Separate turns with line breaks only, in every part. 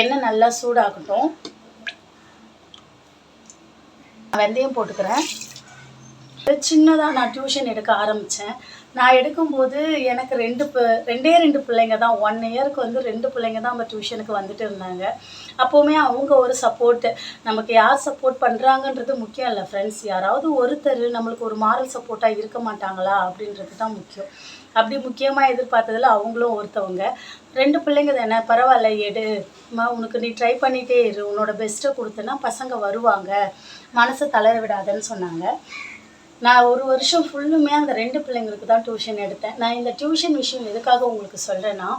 எண்ணெய் நல்லா சூடாகட்டும். வெந்தயம் போட்டுக்கிறேன். சின்னதாக நான் டியூஷன் எடுக்க ஆரம்பித்தேன் நான் எடுக்கும்போது எனக்கு ரெண்டு பி ரெண்டே ரெண்டு பிள்ளைங்க தான். ஒன் இயருக்கு வந்து ரெண்டு பிள்ளைங்க தான் நம்ம டியூஷனுக்கு வந்துட்டு இருந்தாங்க. அப்போவுமே அவங்க ஒரு சப்போர்ட்டு நமக்கு யார் சப்போர்ட் பண்ணுறாங்கன்றது முக்கியம் இல்லை ஃப்ரெண்ட்ஸ் யாராவது ஒருத்தர் நம்மளுக்கு ஒரு மாரல் சப்போர்ட்டாக இருக்க மாட்டாங்களா அப்படின்றது தான் முக்கியம். அப்படி முக்கியமாக எதிர்பார்த்ததில் அவங்களும் ஒருத்தவங்க. ரெண்டு பிள்ளைங்க தானே பரவாயில்ல எடு. மா உனக்கு நீ ட்ரை பண்ணிகிட்டே இரு. உன்னோட பெஸ்ட்டை கொடுத்தனா பசங்க வருவாங்க. மனசை தளர விடாதன்னு சொன்னாங்க. நான் ஒரு வருஷம் ஃபுல்லுமே அந்த ரெண்டு பிள்ளைங்களுக்கு தான் டியூஷன் எடுத்தேன். நான் இந்த டியூஷன் விஷயம் எதுக்காக உங்களுக்கு சொல்கிறேன்னா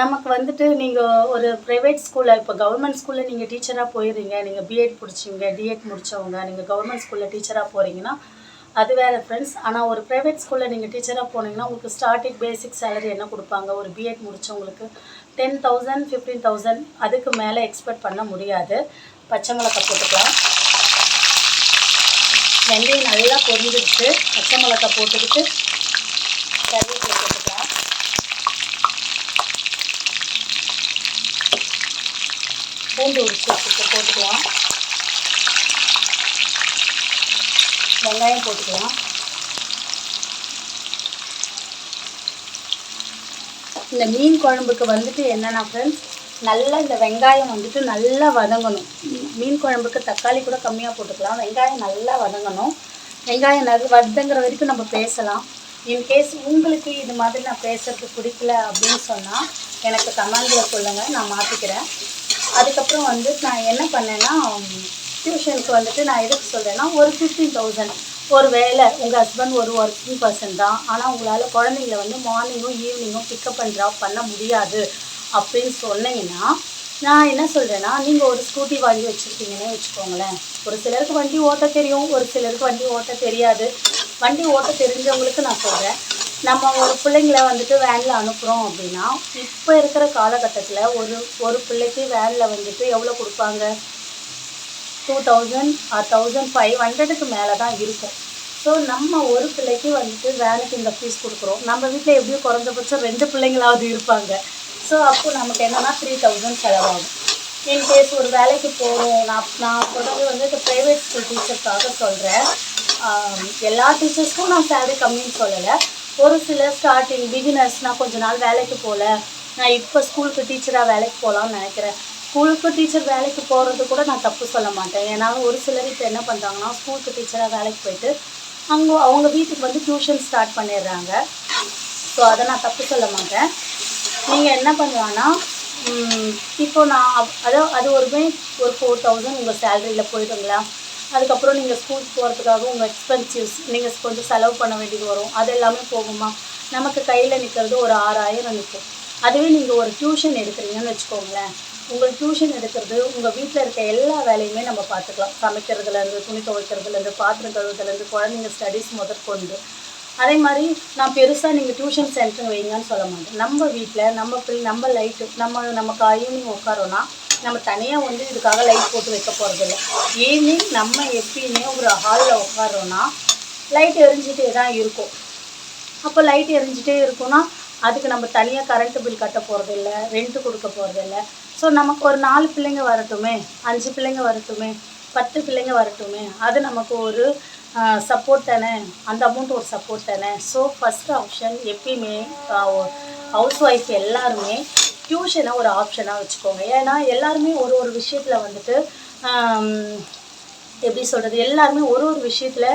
நமக்கு வந்துட்டு நீங்கள் ஒரு ப்ரைவேட் ஸ்கூலில் இப்போ கவர்மெண்ட் ஸ்கூலில் நீங்கள் டீச்சராக போயிடுறீங்க நீங்கள் பிஎட் முடிச்சிங்க டிஎட் முடித்தவங்க நீங்கள் கவர்மெண்ட் ஸ்கூலில் டீச்சராக போகிறீங்கன்னா அது வேறு ஃப்ரெண்ட்ஸ் ஆனால் ஒரு ப்ரைவேட் ஸ்கூலில் நீங்கள் டீச்சராக போனீங்கன்னா உங்களுக்கு ஸ்டார்டிங் பேசிக் சேலரி என்ன கொடுப்பாங்க? ஒரு பிஎட் முடித்தவங்களுக்கு டென் தௌசண்ட் ஃபிஃப்டீன் தௌசண்ட் அதுக்கு மேலே எக்ஸ்பெக்ட் பண்ண முடியாது. பச்சை மிளகாய் போட்டுக்கலாம். வெந்தயம் நல்லா பொரிஞ்சிடுச்சு. பச்சை மிளகாய் போட்டுக்கிட்டு கருவேப்பிலை போட்டுக்கலாம். பூண்டு உரிச்சு போட்டுக்கலாம். வெங்காயம் போட்டுக்கலாம். இந்த மீன் குழம்புக்கு வந்துட்டு என்னென்னா ஃப்ரெண்ட்ஸ் நல்லா இந்த வெங்காயம் வந்துட்டு நல்லா வதங்கணும். மீன் குழம்புக்கு தக்காளி கூட கம்மியாக போட்டுக்கலாம். வெங்காயம் நல்லா வதங்கணும். வெங்காயம் நல்லா வதங்குற வரைக்கும் நம்ம பேசலாம். இன்கேஸ் உங்களுக்கு இது மாதிரி நான் பேசுறது பிடிக்கல அப்படின்னு சொன்னால் எனக்கு கமெண்டில் சொல்லுங்கள் நான் மாற்றிக்கிறேன் அதுக்கப்புறம் வந்து நான் என்ன பண்ணேன்னா டியூஷனுக்கு வந்துட்டு நான் எதுக்கு சொல்கிறேன்னா ஒரு ஃபிஃப்டீன் தௌசண்ட் ஒரு வேலை உங்கள் ஹஸ்பண்ட் ஒரு ஒர்க்கிங் பர்சன் தான். ஆனால் உங்களால் குழந்தைங்கள வந்து மார்னிங்கும் ஈவினிங்கும் பிக்கப் அண்ட் ட்ராப் பண்ண முடியாது. அப்படின்னு சொன்னீங்கன்னா நான் என்ன சொல்கிறேன்னா நீங்கள் ஒரு ஸ்கூட்டி வாங்கி வச்சுருக்கீங்கன்னே வச்சுக்கோங்களேன். ஒரு சிலருக்கு வண்டி ஓட்ட தெரியும் ஒரு சிலருக்கு வண்டி ஓட்ட தெரியாது. வண்டி ஓட்ட தெரிஞ்சவங்களுக்கு நான் சொல்கிறேன் நம்ம ஒரு பிள்ளைங்கள வந்துட்டு வேனில் அனுப்புகிறோம் அப்படின்னா இப்போ இருக்கிற காலகட்டத்தில் ஒரு ஒரு பிள்ளைக்கு வேனில் வந்துட்டு எவ்வளோ கொடுப்பாங்க? டூ தௌசண்ட் தௌசண்ட் ஃபைவ் ஹண்ட்ரடுக்கு மேலே தான் இருக்கும். ஸோ நம்ம ஒரு பிள்ளைக்கு வந்துட்டு வேனுக்கு இந்த ஃபீஸ் கொடுக்குறோம். நம்ம வீட்டில் எப்படியும் குறைஞ்சபட்சம் ரெண்டு பிள்ளைங்களாவது இருப்பாங்க. ஸோ அப்போது நமக்கு என்னென்னா த்ரீ தௌசண்ட் செலவாகும். இன்கேஸ் ஒரு வேலைக்கு போகிறோம் நான் நான் சொல்கிறது வந்து இந்த ப்ரைவேட் ஸ்கூல் டீச்சர்ஸ்க்காக சொல்கிறேன் எல்லா டீச்சர்ஸ்க்கும் நான் சேலரி கம்மின்னு சொல்லலை. ஒரு சில ஸ்டார்டிங் பிகினர்ஸ் நான் கொஞ்ச நாள் வேலைக்கு போகல நான் இப்போ ஸ்கூலுக்கு டீச்சராக வேலைக்கு போகலான்னு நினைக்கிறேன். ஸ்கூலுக்கு டீச்சர் வேலைக்கு போகிறது கூட நான் தப்பு சொல்ல மாட்டேன். ஏன்னா ஒரு சிலர் இப்போ என்ன பண்ணுறாங்கன்னா ஸ்கூலுக்கு டீச்சராக வேலைக்கு போயிட்டு அங்கே அவங்க வீட்டுக்கு வந்து டியூஷன் ஸ்டார்ட் பண்ணிடுறாங்க. ஸோ அதை நான் தப்பு சொல்ல மாட்டேன். நீங்கள் என்ன பண்ணலான்னா இப்போ நான் அதோ அது ஒருமே ஒரு ஃபோர் தௌசண்ட் உங்கள் சேலரியில் போயிடுங்களா? அதுக்கப்புறம் நீங்கள் ஸ்கூலுக்கு போகிறதுக்காக உங்கள் எக்ஸ்பென்சிவ்ஸ் நீங்கள் கொஞ்சம் செலவு பண்ண வேண்டியது வரும். அது எல்லாமே போகுமா? நமக்கு கையில் நிற்கிறது ஒரு ஆறாயிரம் நிற்கும் அதுவே நீங்கள் ஒரு டியூஷன் எடுக்கிறீங்கன்னு வச்சுக்கோங்களேன். உங்கள் டியூஷன் எடுக்கிறது உங்கள் வீட்டில் இருக்க எல்லா வேலையுமே நம்ம பார்த்துக்கலாம். சமைக்கிறதுலேருந்து துணி துவைக்கிறதுலேருந்து பாத்திரம் கழுவுறதுலேருந்து குழந்தைங்க ஸ்டடீஸ் முதற்கொண்டு. அதே மாதிரி நான் பெருசாக நீங்கள் டியூஷன் சென்டர் வைங்கன்னு சொல்ல மாட்டேன். நம்ம வீட்டில் நம்ம ஃப்ரீ நம்ம லைட்டு நம்ம நமக்கு ஈவினிங் உட்காரோன்னா நம்ம தனியாக வந்து இதுக்காக லைட் போட்டு வைக்க போகிறதில்ல ஈவினிங் நம்ம எப்பயுமே ஒரு ஹாலில் உட்காரோன்னா லைட் எரிஞ்சிட்டே தான் இருக்கும். அப்போ லைட் எரிஞ்சிட்டே இருக்கும்னா அதுக்கு நம்ம தனியாக கரண்ட்டு பில் கட்ட போகிறதில்ல ரெண்ட்டு கொடுக்க போகிறதில்ல ஸோ நமக்கு ஒரு நாலு பிள்ளைங்க வரட்டுமே அஞ்சு பிள்ளைங்க வரட்டுமே பத்து பிள்ளைங்க வரட்டுமே அது நமக்கு ஒரு சப்போர்ட் தானே? அந்த அமௌண்ட் ஒரு சப்போர்ட் தானே? ஸோ ஃபஸ்ட் ஆப்ஷன் எப்பயுமே ஹவுஸ் ஒய்ஃப் எல்லாருமே டியூஷனை ஒரு ஆப்ஷனாக வச்சுக்கோங்க. ஏன்னா எல்லாருமே ஒரு ஒரு விஷயத்தில் வந்துட்டு எப்படி சொல்கிறது எல்லாருமே ஒரு ஒரு விஷயத்தில்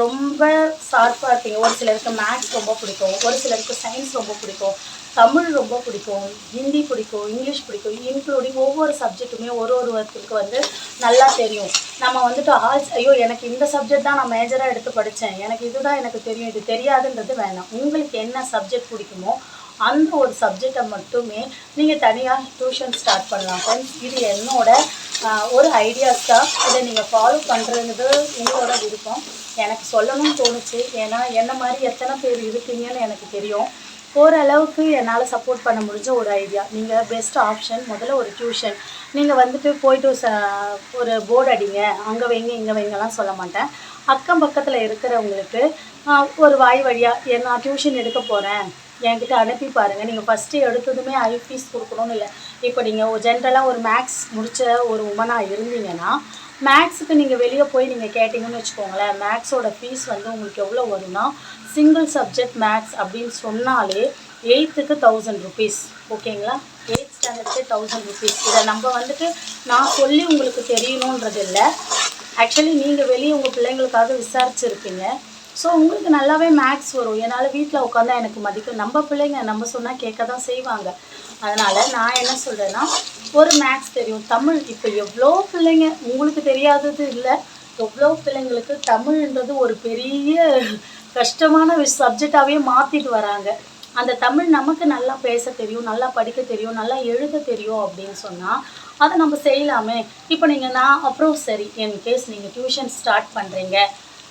ரொம்ப ஷார்ப்பாக இருப்பீங்க ஒரு சிலருக்கு மேக்ஸ் ரொம்ப பிடிக்கும். ஒரு சிலருக்கு சயின்ஸ் ரொம்ப பிடிக்கும். தமிழ் ரொம்ப பிடிக்கும். ஹிந்தி பிடிக்கும். இங்கிலீஷ் பிடிக்கும். இன்க்ளூடிங் ஒவ்வொரு சப்ஜெக்ட்டுமே ஒரு ஒரு ஒருத்தருக்கு வந்து நல்லா தெரியும். நம்ம வந்துட்டு ஆர்ட்ஸ் ஐயோ எனக்கு இந்த சப்ஜெக்ட் தான் நான் மேஜராக எடுத்து படித்தேன் எனக்கு இதுதான் எனக்கு தெரியும். இது தெரியாதுன்றது வேணாம். உங்களுக்கு என்ன சப்ஜெக்ட் பிடிக்குமோ அந்த ஒரு சப்ஜெக்டை மட்டுமே நீங்கள் தனியாக டியூஷன் ஸ்டார்ட் பண்ணலாம் ஃப்ரெண்ட்ஸ் இது என்னோட ஒரு ஐடியாஸ் தான் இதை நீங்கள் ஃபாலோ பண்ணுறது உங்களோட விருப்பம். எனக்கு சொல்லணும்னு தோணுச்சு. ஏன்னா என்ன மாதிரி எத்தனை பேர் இருக்கீங்கன்னு எனக்கு தெரியும். ஓரளவுக்கு என்னால் சப்போர்ட் பண்ண முடிஞ்ச ஒரு ஐடியா நீங்கள் பெஸ்ட் ஆப்ஷன் முதல்ல ஒரு டியூஷன் நீங்கள் வந்துட்டு போயிட்டு ச ஒரு போர்டு அடிங்க. அங்கே வைங்க இங்கே வைங்கலாம் சொல்ல மாட்டேன். அக்கம் பக்கத்தில் இருக்கிறவங்களுக்கு ஒரு வாய் வழியாக நான் டியூஷன் எடுக்க போகிறேன் என்கிட்ட அனுப்பி பாருங்கள் நீங்கள் ஃபஸ்ட்டு எடுத்ததுமே ஐ ஃபீஸ் கொடுக்கணும்னு இல்லை. இப்போ நீங்கள் ஜென்ரலாக ஒரு மேக்ஸ் முடித்த ஒரு உமனாக இருந்தீங்கன்னா மேக்ஸுக்கு நீங்கள் வெளியே போய் நீங்கள் கேட்டிங்கன்னு வச்சுக்கோங்களேன் மேக்ஸோட ஃபீஸ் வந்து உங்களுக்கு எவ்வளோ வரும்னா சிங்கிள் சப்ஜெக்ட் மேக்ஸ் அப்படின்னு சொன்னாலே எயித்துக்கு தௌசண்ட் ருபீஸ் ஓகேங்களா எயித் ஸ்டாண்டர்டுக்கு தௌசண்ட் ருபீஸ் இதை நம்ம வந்துட்டு நான் சொல்லி உங்களுக்கு தெரியணுன்றது இல்லை. ஆக்சுவலி நீங்கள் வெளியே உங்கள் பிள்ளைங்களுக்காக விசாரிச்சுருப்பீங்க. ஸோ உங்களுக்கு நல்லாவே மேக்ஸ் வரும். என்னால் வீட்டில் உட்காந்தா எனக்கு மதிக்கும் நம்ம பிள்ளைங்க நம்ம சொன்னால் கேட்க தான் செய்வாங்க. அதனால் நான் என்ன சொல்கிறேன்னா ஒரு மேக்ஸ் தெரியும். தமிழ் இப்போ எவ்வளோ பிள்ளைங்க உங்களுக்கு தெரியாதது இல்லை. எவ்வளோ பிள்ளைங்களுக்கு தமிழ்ன்றது ஒரு பெரிய கஷ்டமான சப்ஜெக்டாகவே மாற்றிட்டு வராங்க. அந்த தமிழ் நமக்கு நல்லா பேச தெரியும் நல்லா படிக்க தெரியும் நல்லா எழுத தெரியும் அப்படின்னு சொன்னால் அதை நம்ம செய்யலாமே. இப்போ நீங்கள் நான் அப்புறம் சரி என் கேஸ் நீங்கள் டியூஷன் ஸ்டார்ட் பண்ணுறீங்க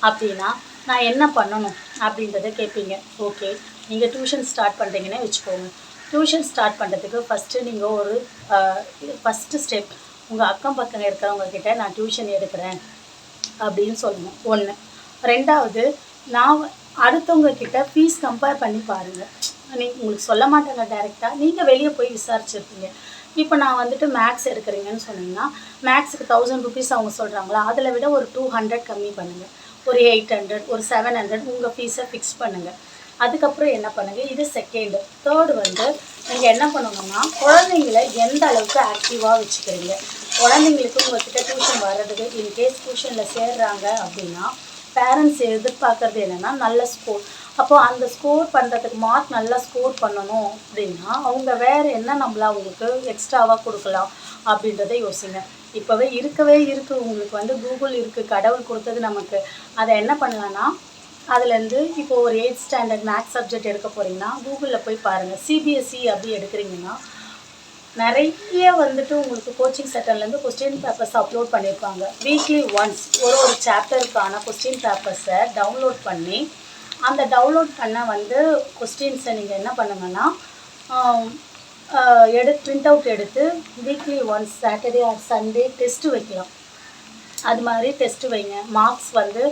அப்படின்னா நான் என்ன பண்ணணும் அப்படின்றத கேட்பீங்க. ஓகே நீங்கள் டியூஷன் ஸ்டார்ட் பண்ணுறீங்கன்னே வச்சுக்கோங்க. டியூஷன் ஸ்டார்ட் பண்ணுறதுக்கு ஃபஸ்ட்டு நீங்கள் ஒரு ஃபஸ்ட்டு ஸ்டெப் உங்கள் அக்கம் பக்கம் இருக்கிறவங்கக்கிட்ட நான் டியூஷன் எடுக்கிறேன் அப்படின்னு சொல்லணும். ஒன்று ரெண்டாவது நான் அடுத்தவங்க கிட்ட ஃபீஸ் கம்பேர் பண்ணி பாருங்கள் நீ உங்களுக்கு சொல்ல மாட்டாங்க டேரெக்டாக நீங்கள் வெளியே போய் விசாரிச்சிருப்பீங்க. இப்போ நான் வந்துட்டு மேக்ஸ் எடுக்கிறீங்கன்னு சொன்னீங்கன்னா மேக்ஸுக்கு தௌசண்ட் ருபீஸ் அவங்க சொல்கிறாங்களா அதில் விட ஒரு டூ ஹண்ட்ரட் கம்மி பண்ணுங்கள் ஒரு எயிட் ஹண்ட்ரட் ஒரு செவன் ஹண்ட்ரட் உங்கள் ஃபீஸை ஃபிக்ஸ் பண்ணுங்கள் அதுக்கப்புறம் என்ன பண்ணுங்கள் இது செகண்டு தேர்டு வந்து நீங்கள் என்ன பண்ணணும்னா குழந்தைங்கள எந்த அளவுக்கு ஆக்டிவாக வச்சுக்கிறீங்க? குழந்தைங்களுக்கு உங்கள்கிட்ட டியூஷன் வர்றதுக்கு இன்கேஸ் டியூஷனில் சேர்றாங்க அப்படின்னா பேரண்ட்ஸ் எதிர்பார்க்கறது என்னென்னா நல்ல ஸ்கோர் அப்போது அந்த ஸ்கோர் பண்ணுறதுக்கு மார்க் நல்லா ஸ்கோர் பண்ணணும் அப்படின்னா அவங்க வேறு என்ன நம்மள அவங்களுக்கு எக்ஸ்ட்ராவாக கொடுக்கலாம் அப்படின்றத யோசிங்க. இப்போவே இருக்கவே இருக்குது உங்களுக்கு வந்து கூகுள் இருக்குது கடவுள் கொடுத்தது நமக்கு. அதை என்ன பண்ணலான்னா அதுலேருந்து இப்போ ஒரு எயிட் ஸ்டாண்டர்ட் மேக்ஸ் சப்ஜெக்ட் எடுக்க போகிறீங்கன்னா கூகுளில் போய் பாருங்கள் சிபிஎஸ்சி அப்படி எடுக்கிறீங்கன்னா நிறைய வந்துட்டு உங்களுக்கு கோச்சிங் சென்டர்லேருந்து கொஸ்டின் பேப்பர்ஸ் அப்லோட் பண்ணியிருப்பாங்க வீக்லி ஒன்ஸ் ஒரு ஒரு சாப்டருக்கான கொஸ்டின் பேப்பர்ஸை டவுன்லோட் பண்ணி அந்த டவுன்லோட் பண்ண வந்து கொஸ்டின்ஸை நீங்கள் என்ன பண்ணுங்கன்னா எடு பிரிண்ட் அவுட் எடுத்து weekly once Saturday or Sunday test வைக்கலாம். அது மாதிரி டெஸ்ட்டு வைங்க. மார்க்ஸ் வந்து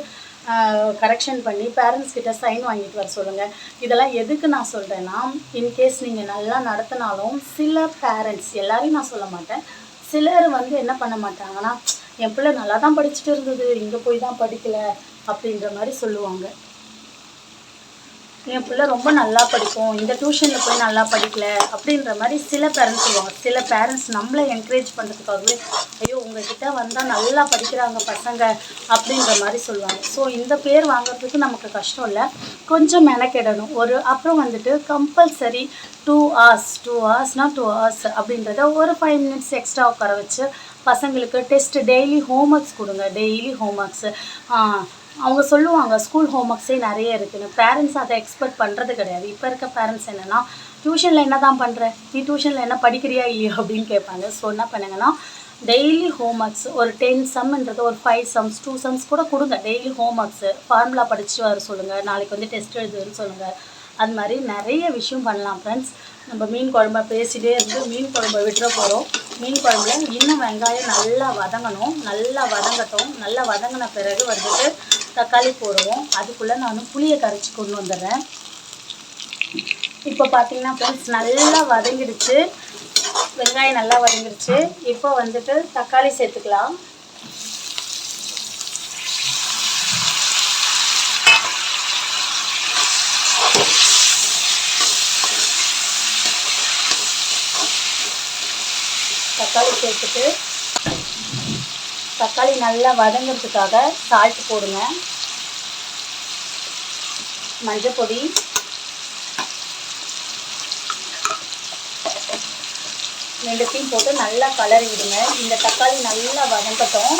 கரெக்ஷன் பண்ணி பேரண்ட்ஸ் கிட்ட சைன் வாங்கிட்டு வர சொல்லுங்கள் இதெல்லாம் எதுக்கு நான் சொல்கிறேன்னா இன்கேஸ் நீங்கள் நல்லா நடத்தினாலும் சில பேரண்ட்ஸ் எல்லாரையும் நான் சொல்ல மாட்டேன். சிலர் வந்து என்ன பண்ண மாட்டாங்கன்னா என் பிள்ளை நல்லா தான் படிச்சுட்டு இருந்தது இங்கே போய் தான் படிக்கல அப்படின்ற மாதிரி சொல்லுவாங்க. என் பிள்ளை ரொம்ப நல்லா படிக்கும். இந்த டியூஷனில் போய் நல்லா படிக்கல அப்படின்ற மாதிரி சில பேரண்ட்ஸ் சொல்லுவாங்க. சில பேரண்ட்ஸ் நம்மளை என்கரேஜ் பண்ணுறதுக்காகவே ஐயோ உங்ககிட்ட வந்தால் நல்லா படிக்கிறாங்க பசங்க அப்படின்ற மாதிரி சொல்லுவாங்க. ஸோ இந்த பேர் வாங்குறதுக்கு நமக்கு கஷ்டம் இல்லை. கொஞ்சம் மெனக்கெடணும். ஒரு அப்புறம் வந்துட்டு கம்பல்சரி டூ ஹவர்ஸ் டூ ஹவர்ஸ்னால் டூ ஹவர்ஸ் அப்படின்றத ஒரு ஃபைவ் மினிட்ஸ் எக்ஸ்ட்ரா உட்கார வச்சு பசங்களுக்கு டெஸ்ட் டெய்லி ஹோம்ஒர்க்ஸ் கொடுங்க. டெய்லி ஹோம்ஒர்க்ஸு அவங்க சொல்லுவாங்க ஸ்கூல் ஹோம்ஒர்க்ஸே நிறைய இருக்குன்னு பேரண்ட்ஸ் அதை எக்ஸ்பெக்ட் பண்ணுறது கிடையாது. இப்போ இருக்க பேரண்ட்ஸ் என்னென்னா டியூஷனில் என்ன தான் பண்ணுற நீ டியூஷனில் என்ன படிக்கிறியா இல்லையா அப்படின்னு கேட்பாங்க. ஸோ என்ன பண்ணுங்கன்னா டெய்லி ஹோம்ஒர்க்ஸ் ஒரு டென் சம்ன்றது ஒரு ஃபைவ் சம்ஸ் டூ சம்ஸ் கூட கொடுங்க. டெய்லி ஹோம்ஒர்க்ஸு ஃபார்முலா படிச்சுட்டு வர சொல்லுங்கள் நாளைக்கு வந்து டெஸ்ட் எழுதுன்னு சொல்லுங்கள் அது மாதிரி நிறைய விஷயம் பண்ணலாம் ஃப்ரெண்ட்ஸ் நம்ம மீன் குழம்ப பேசிகிட்டே இருந்து மீன் குழம்ப விட்டுற போகிறோம் மீன் குழம்புல இன்னும் வெங்காயம் நல்லா வதங்கணும். நல்லா வதங்கட்டும். நல்லா வதங்கின பிறகு வந்துட்டு தக்காளி போடுவோம். அதுக்குள்ளே நான் புளியை கரைச்சி கொண்டு வந்துடுறேன். இப்போ பார்த்தீங்கன்னா ஃப்ரெண்ட்ஸ் நல்லா வதங்கிடுச்சு. வெங்காயம் நல்லா வதங்கிடுச்சு. இப்போ வந்துட்டு தக்காளி சேர்த்துக்கலாம். தக்காளி சேர்த்துட்டு தக்காளி நல்லா வதங்கிறதுக்காக சால்ட் போடுங்க. மஞ்சள் பொடி. ரெண்டுத்தையும் போட்டு நல்லா கலரி விடுங்க. இந்த தக்காளி நல்லா வதங்கட்டும்.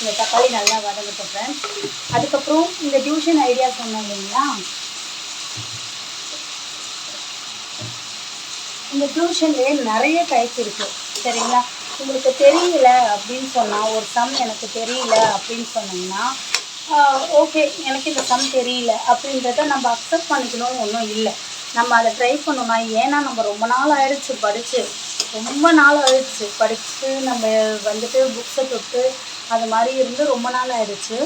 இந்த தக்காளி நல்லா வதங்கட்டும் ஃப்ரெண்ட்ஸ் அதுக்கப்புறம் இந்த டியூஷன் ஐடியா சொன்னோம் இல்லைங்களா? இந்த டியூஷன்லேயே நிறைய டைப் இருக்குது சரிங்களா? உங்களுக்கு தெரியல அப்படின்னு சொன்னால் ஒரு சம் எனக்கு தெரியல அப்படின்னு சொன்னீங்கன்னா ஓகே எனக்கு இந்த சம் தெரியல அப்படின்றத நம்ம அக்செப்ட் பண்ணிக்கணும்னு ஒன்றும் இல்லை. நம்ம அதை ட்ரை பண்ணோம்னா ஏன்னா நம்ம ரொம்ப நாள் ஆயிடுச்சு படித்து ரொம்ப நாள் ஆயிடுச்சு. படித்து நம்ம வந்துட்டு புக்ஸை தொட்டு அது மாதிரி இருந்து ரொம்ப நாள் ஆயிடுச்சு.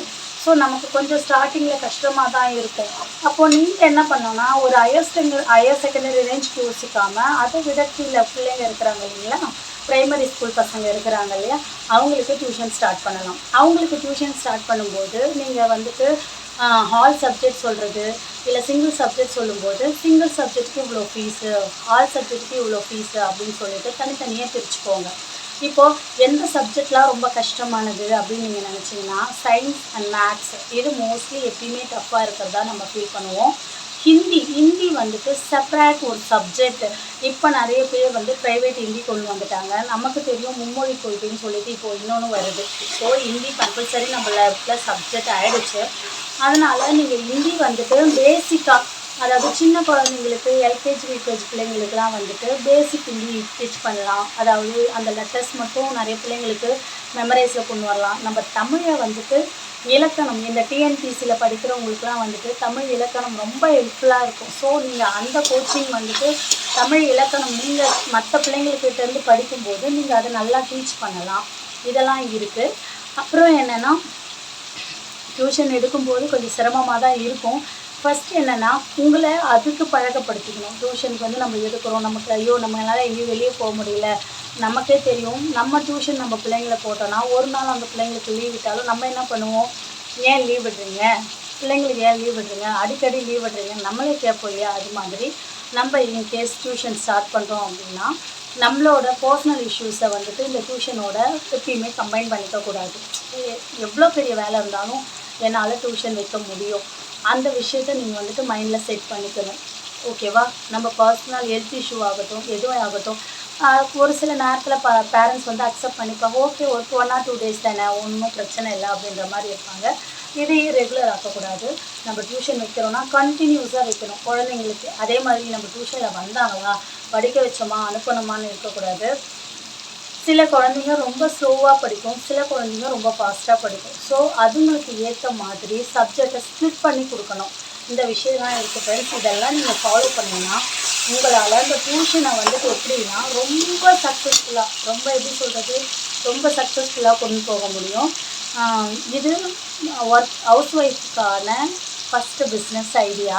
ஸோ நமக்கு கொஞ்சம் ஸ்டார்டிங்கில் கஷ்டமாக தான் இருக்கும். அப்போது நீங்கள் என்ன பண்ணணும்னா ஒரு ஹையர் செகண்டரி ஹையர் செகண்டரி ரேஞ்சுக்கு யோசிக்காமல் அதை விட கீழே பிள்ளைங்க இருக்கிறாங்க இல்லைங்களா? ப்ரைமரி ஸ்கூல் பசங்க இருக்கிறாங்க இல்லையா? அவங்களுக்கு டியூஷன் ஸ்டார்ட் பண்ணலாம் அவங்களுக்கு டியூஷன் ஸ்டார்ட் பண்ணும்போது நீங்கள் வந்துட்டு ஹால் சப்ஜெக்ட் சொல்கிறது இல்லை சிங்கிள் சப்ஜெக்ட் சொல்லும்போது சிங்கிள் சப்ஜெக்ட்டுக்கு இவ்வளோ ஃபீஸு ஹால் சப்ஜெக்ட்டுக்கு இவ்வளோ ஃபீஸு அப்படின்னு சொல்லிட்டு தனித்தனியாக பிரிச்சுக்கோங்க. இப்போது எந்த சப்ஜெக்ட்லாம் ரொம்ப கஷ்டமானது அப்படின்னு நீங்கள் நினச்சிங்கன்னா சயின்ஸ் அண்ட் மேத்ஸ் இது மோஸ்ட்லி எப்பயுமே டஃப்பாக இருக்கிறதா நம்ம ஃபீல் பண்ணுவோம். ஹிந்தி ஹிந்தி வந்துட்டு செப்பரேட் ஒரு சப்ஜெக்ட் இப்போ நிறைய பேர் வந்து ப்ரைவேட் ஹிந்தி கொண்டு வந்துட்டாங்க. நமக்கு தெரியும் மும்மொழி கொள்கைன்னு சொல்லிட்டு இப்போ இன்னொன்று வருது. ஸோ ஹிந்தி கம்பல்சரி நம்ம லைஃப்பில் சப்ஜெக்ட் ஆகிடுச்சு அதனால் நீங்கள் ஹிந்தி வந்துட்டு பேசிக்காக அதாவது சின்ன குழந்தைங்களுக்கு எல்கேஜி யூகேஜி பிள்ளைங்களுக்குலாம் வந்துட்டு பேசிக் ஹிந்தி டீச் பண்ணலாம். அதாவது அந்த லெட்டர்ஸ் மட்டும் நிறைய பிள்ளைங்களுக்கு மெமரைஸில் கொண்டு வரலாம். நம்ம தமிழை வந்துட்டு இலக்கணம் இந்த டிஎன்பிசியில் படிக்கிறவங்களுக்குலாம் வந்துட்டு தமிழ் இலக்கணம் ரொம்ப ஹெல்ப்ஃபுல்லாக இருக்கும். ஸோ நீங்கள் அந்த கோச்சிங் வந்துட்டு தமிழ் இலக்கணம் நீங்கள் மற்ற பிள்ளைங்கக்கிட்டேருந்து படிக்கும்போது நீங்கள் அதை நல்லா டீச் பண்ணலாம். இதெல்லாம் இருக்குது அப்புறம் என்னென்னா டியூஷன் எடுக்கும்போது கொஞ்சம் சிரமமாக தான் இருக்கும். ஃபஸ்ட் என்னென்னா உங்களை அதுக்கு பழக்கப்படுத்திக்கணும். டியூஷனுக்கு வந்து நம்ம எடுக்கிறோம். நமக்கு ஐயோ நம்மளால் எங்கேயும் வெளியே போக முடியல. நமக்கே தெரியும். நம்ம டியூஷன் நம்ம பிள்ளைங்களை போட்டோன்னா ஒரு நாள் அந்த பிள்ளைங்களுக்கு லீவ் விட்டாலும் நம்ம என்ன பண்ணுவோம்? ஏன் லீவ் விடுறீங்க? பிள்ளைங்களுக்கு ஏன் லீவ் விடுறீங்க? அடிக்கடி லீவ் விடுறீங்க நம்மளே கேட்போம் இல்லையா? அது மாதிரி நம்ம இன்கேஸ் டியூஷன் ஸ்டார்ட் பண்ணுறோம் அப்படின்னா நம்மளோட பர்சனல் இஷ்யூஸை வந்துட்டு இந்த டியூஷனோட எப்பயுமே கம்பைன் பண்ணிக்கக்கூடாது எவ்வளோ பெரிய வேலை இருந்தாலும் என்னால் டியூஷன் வைக்க முடியும். அந்த விஷயத்த நீங்கள் வந்துட்டு மைண்டில் செட் பண்ணிக்கணும். ஓகேவா நம்ம பர்சனல் ஹெல்த் இஷ்யூ ஆகட்டும் எதுவும் ஆகட்டும். ஒரு சில நேரத்தில் ப பேரண்ட்ஸ் வந்து அக்செப்ட் பண்ணிப்பாங்க. ஓகே ஒரு ஒன் ஆர் டூ டேஸ் தானே ஒன்றும் பிரச்சனை இல்லை அப்படின்ற மாதிரி இருப்பாங்க. இதையே ரெகுலர் ஆக்கக்கூடாது. நம்ம டியூஷன் வைக்கிறோம்னா கண்டினியூஸாக வைக்கணும். குழந்தைங்களுக்கு. அதே மாதிரி நம்ம டியூஷனில் வந்தாங்களா? படிக்க வச்சோமா? அனுப்பணுமான்னு இருக்கக்கூடாது. சில குழந்தைங்க ரொம்ப ஸ்லோவாக படிக்கும் சில குழந்தைங்க ரொம்ப ஃபாஸ்ட்டாக படிக்கும். ஸோ அதுங்களுக்கு ஏற்ற மாதிரி சப்ஜெக்டை ஸ்ப்ளிட் பண்ணி கொடுக்கணும். இந்த விஷயம்லாம் இருக்குது ஃப்ரெண்ட்ஸ் இதெல்லாம் நீங்கள் ஃபாலோ பண்ணிங்கன்னா உங்களால் இந்த டியூஷனை வந்துட்டு எப்படின்னா ரொம்ப சக்ஸஸ்ஃபுல்லாக ரொம்ப எப்படி சொல்கிறது ரொம்ப சக்ஸஸ்ஃபுல்லாக கொண்டு போக முடியும். இது ஒர்க் ஹவுஸ் ஒய்ஃப்க்கான ஃபஸ்ட்டு பிஸ்னஸ் ஐடியா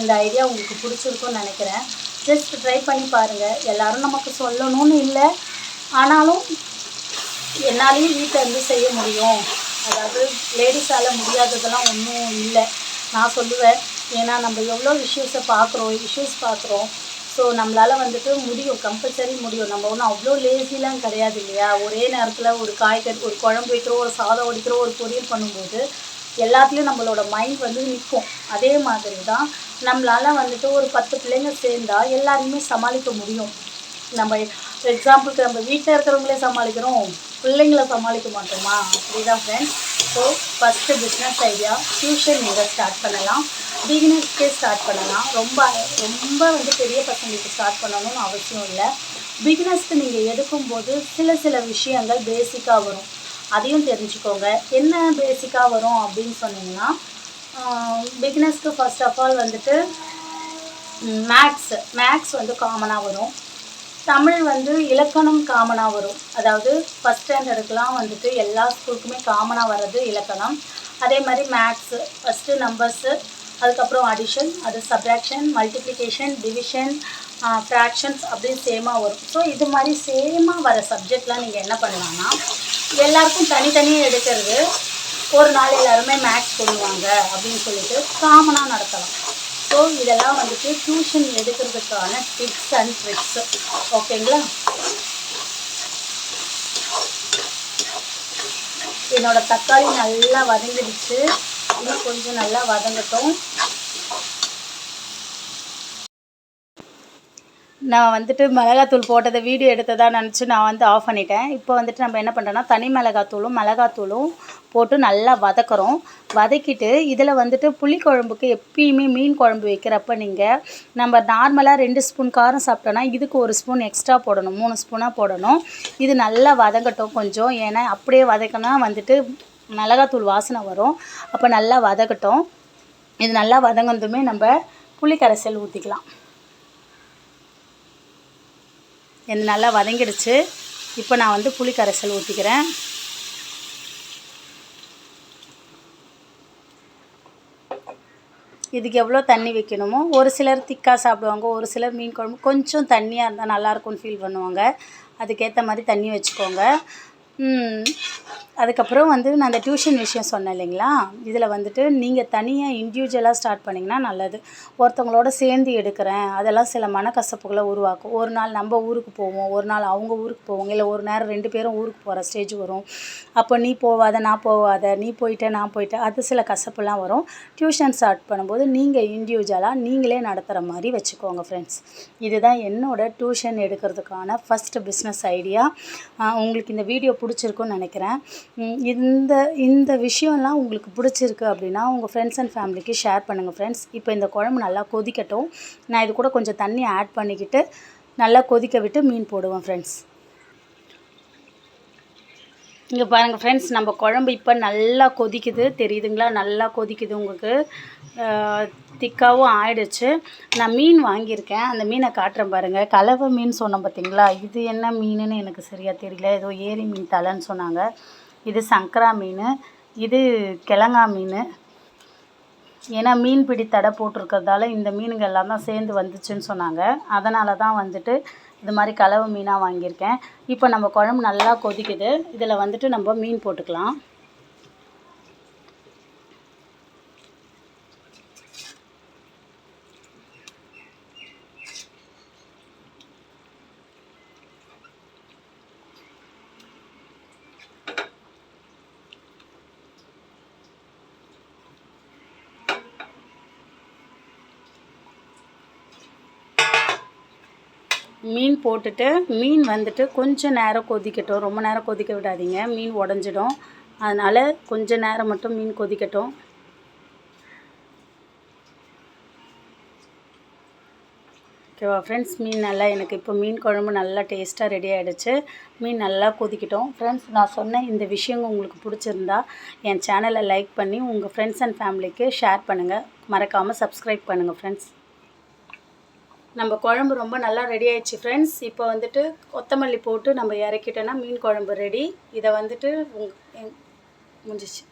இந்த ஐடியா உங்களுக்கு பிடிச்சிருக்கும்னு நினைக்கிறேன். ஜஸ்ட் ட்ரை பண்ணி பாருங்கள் எல்லோரும் நமக்கு சொல்லணும்னு இல்லை. ஆனாலும் என்னாலையும் வீட்டில் இருந்து செய்ய முடியும். அதாவது லேடிஸால் முடியாததெல்லாம் ஒன்றும் இல்லை. நான் சொல்லுவேன் ஏன்னா நம்ம எவ்வளோ இஷ்யூஸை பார்க்குறோம் இஷ்யூஸ் பார்க்குறோம் ஸோ நம்மளால் வந்துட்டு முடியும் கம்பல்சரி முடியும். நம்ம ஒன்றும் அவ்வளோ லேசிலாம் கிடையாது இல்லையா? ஒரே நேரத்தில் ஒரு காய்கறி ஒரு குழம்பு வைக்கிறோம் ஒரு சாதம் வடிக்கிறோம் ஒரு பொரியல் பண்ணும்போது எல்லாத்துலேயும் நம்மளோட மைண்ட் வந்து நிற்கும் அதே மாதிரி தான் நம்மளால் வந்துட்டு ஒரு பத்து பிள்ளைங்க சேர்ந்தால் எல்லாருமே சமாளிக்க முடியும். நம்ம எக்ஸாம்பிளுக்கு நம்ம வீட்டில் இருக்கிறவங்களே சமாளிக்கிறோம் பிள்ளைங்கள சமாளிக்க மாட்டோமா? அப்படிதான் friends so first business idea tuition நீங்கள் ஸ்டார்ட் பண்ணலாம். பிகினர்ஸ்க்கே ஸ்டார்ட் பண்ணலாம். ரொம்ப ரொம்ப வந்து பெரிய பசங்களுக்கு ஸ்டார்ட் பண்ணணும்னு அவசியம் இல்லை. பிகினர்ஸ்க்கு நீங்கள் எடுக்கும்போது சில சில விஷயங்கள் பேசிக்காக வரும். அதையும் தெரிஞ்சுக்கோங்க. என்ன பேசிக்காக வரும் அப்படின்னு சொன்னீங்கன்னா பிகினர்ஸ்க்கு ஃபர்ஸ்ட் ஆஃப் ஆல் வந்துட்டு மேக்ஸ் மேக்ஸ் வந்து காமனாக வரும். தமிழ் வந்து இலக்கணம் காமனாக வரும். அதாவது ஃபஸ்ட் ஸ்டாண்டர்டுக்கெலாம் வந்துட்டு எல்லா ஸ்கூலுக்குமே காமனாக வர்றது இலக்கணம். அதே மாதிரி மேக்ஸு ஃபஸ்ட்டு நம்பர்ஸு அதுக்கப்புறம் அடிஷன் அது சப்ராக்ஷன் மல்டிப்ளிகேஷன் டிவிஷன் ஃப்ராக்ஷன்ஸ் அப்படின்னு சேமாக வரும். ஸோ இது மாதிரி சேமாக வர சப்ஜெக்ட்லாம் நீங்கள் என்ன பண்ணலாம்னா எல்லாருக்கும் தனித்தனியாக எடுக்கிறது. ஒரு நாள் எல்லாருமே மேக்ஸ் சொல்லுவாங்க அப்படின்னு சொல்லிட்டு காமனாக நடத்தலாம். ஸோ இதெல்லாம் வந்துட்டு டியூஷன் எடுக்கிறதுக்கான டிப்ஸ் அண்ட் ட்ரிக்ஸ் ஓகேங்களா என்னோட தக்காளி நல்லா வதங்கிடுச்சு. இன்னும் கொஞ்சம் நல்லா வதங்கட்டும். நான் வந்துட்டு மிளகாத்தூள் போட்டதை வீடியோ எடுத்ததாக நினச்சி நான் வந்து ஆஃப் பண்ணிட்டேன். இப்போ வந்துட்டு நம்ம என்ன பண்ணுறோன்னா தனி மிளகாத்தூளும் மிளகாத்தூளும் போட்டு நல்லா வதக்குறோம். வதக்கிட்டு இதில் வந்துட்டு புளிக்குழம்புக்கு எப்பயுமே மீன் குழம்பு வைக்கிறப்ப நீங்கள் நம்ம நார்மலாக ரெண்டு ஸ்பூன் காரம் சாப்பிட்டோன்னா இதுக்கு ஒரு ஸ்பூன் எக்ஸ்ட்ரா போடணும். மூணு ஸ்பூனாக போடணும். இது நல்லா வதங்கட்டும் கொஞ்சம். ஏன்னா அப்படியே வதக்கினா வந்துட்டு மிளகாத்தூள் வாசனை வரும். அப்போ நல்லா வதக்கட்டும். இது நல்லா வதங்கினதுமே நம்ம புளி கரைசல் ஊற்றிக்கலாம் இது நல்லா வதங்கிடுச்சு. இப்போ நான் வந்து புளி கரைசல் ஊற்றிக்கிறேன் இதுக்கு எவ்வளோ தண்ணி வைக்கணுமோ ஒரு சிலர் திக்காக சாப்பிடுவாங்க ஒரு சிலர் மீன் குழம்பு கொஞ்சம் தண்ணியாக இருந்தால் நல்லாயிருக்கும்னு ஃபீல் பண்ணுவாங்க. அதுக்கேற்ற மாதிரி தண்ணி வச்சுக்கோங்க. அதுக்கப்புறம் வந்து நான் அந்த டியூஷன் விஷயம் சொன்னேன் இல்லைங்களா? இதில் வந்துட்டு நீங்கள் தனியாக இண்டிவிஜுவலாக ஸ்டார்ட் பண்ணிங்கன்னா நல்லது. ஒருத்தவங்களோட சேர்ந்து எடுக்கிறேன். அதெல்லாம் சில மனக்கசப்புகளை உருவாக்கும். ஒரு நாள் நம்ம ஊருக்கு போவோம். ஒரு நாள் அவங்க ஊருக்கு போவோம் இல்லை ஒரு நேரம் ரெண்டு பேரும் ஊருக்கு போகிற ஸ்டேஜ் வரும். அப்போ நீ போவாத நான் போவாத நீ போயிட்ட நான் போயிட்டேன் அது சில கசப்புலாம் வரும். டியூஷன் ஸ்டார்ட் பண்ணும்போது நீங்கள் இண்டிவிஜுவலாக நீங்களே நடத்துகிற மாதிரி வச்சுக்கோங்க ஃப்ரெண்ட்ஸ். இதுதான் என்னோட டியூஷன் எடுக்கிறதுக்கான ஃபஸ்ட்டு பிஸ்னஸ் ஐடியா. உங்களுக்கு இந்த வீடியோ பிடிச்சிருக்குன்னு நினைக்கிறேன். இந்த இந்த விஷயம்லாம் உங்களுக்கு பிடிச்சிருக்கு அப்படின்னா உங்கள் ஃப்ரெண்ட்ஸ் அண்ட் ஃபேமிலிக்கு ஷேர் பண்ணுங்கள் ஃப்ரெண்ட்ஸ் இப்போ இந்த குழம்பு நல்லா கொதிக்கட்டும். நான் இது கூட கொஞ்சம் தண்ணி ஆட் பண்ணிக்கிட்டு நல்லா கொதிக்க விட்டு மீன் போடுவேன் ஃப்ரெண்ட்ஸ் இங்கே பாருங்கள் ஃப்ரெண்ட்ஸ் நம்ம குழம்பு இப்போ நல்லா கொதிக்குது. தெரியுதுங்களா? நல்லா கொதிக்குது உங்களுக்கு. திக்காவும் ஆயிடுச்சு. நான் மீன் வாங்கியிருக்கேன். அந்த மீனை காட்டுறேன் பாருங்கள் கலவை மீன் சொன்னோம் பார்த்தீங்களா இது என்ன மீனுன்னு எனக்கு சரியாக தெரியல. ஏதோ ஏரி மீன் தலைன்னு சொன்னாங்க. இது சங்கரா மீன். இது கிழங்கா மீன். ஏன்னா மீன் பிடி தடை போட்டிருக்கிறதால இந்த மீனுங்க எல்லாம் தான் சேர்ந்து வந்துச்சுன்னு சொன்னாங்க. அதனால தான் வந்துட்டு இது மாதிரி கலவை மீனாக வாங்கியிருக்கேன். இப்போ நம்ம குழம்பு நல்லா கொதிக்குது. இதில் வந்துட்டு நம்ம மீன் போட்டுக்கலாம். மீன் போட்டுட்டு மீன் வந்துட்டு கொஞ்சம் நேரம் கொதிக்கட்டும். ரொம்ப நேரம் கொதிக்க விடாதீங்க. மீன் உடஞ்சிடும். அதனால் கொஞ்சம் நேரம் மட்டும் மீன் கொதிக்கட்டும். ஓகேவா ஃப்ரெண்ட்ஸ் மீன் நல்லா எனக்கு இப்போ மீன் குழம்பு நல்லா டேஸ்ட்டாக ரெடி ஆகிடுச்சு மீன் நல்லா கொதிக்கட்டும். ஃப்ரெண்ட்ஸ் நான் சொன்ன இந்த விஷயங்கள் உங்களுக்கு பிடிச்சிருந்தா என் சேனலை லைக் பண்ணி உங்கள் ஃப்ரெண்ட்ஸ் அண்ட் ஃபேமிலிக்கு ஷேர் பண்ணுங்கள் மறக்காமல் சப்ஸ்கிரைப் பண்ணுங்கள் ஃப்ரெண்ட்ஸ் நம்ம குழம்பு ரொம்ப நல்லா ரெடி ஆயிடுச்சு ஃப்ரெண்ட்ஸ் இப்போ வந்துட்டு கொத்தமல்லி போட்டு நம்ம இறக்கிட்டோன்னா மீன் குழம்பு ரெடி இதை வந்துட்டு உங் எங்- முடிஞ்சிச்சு.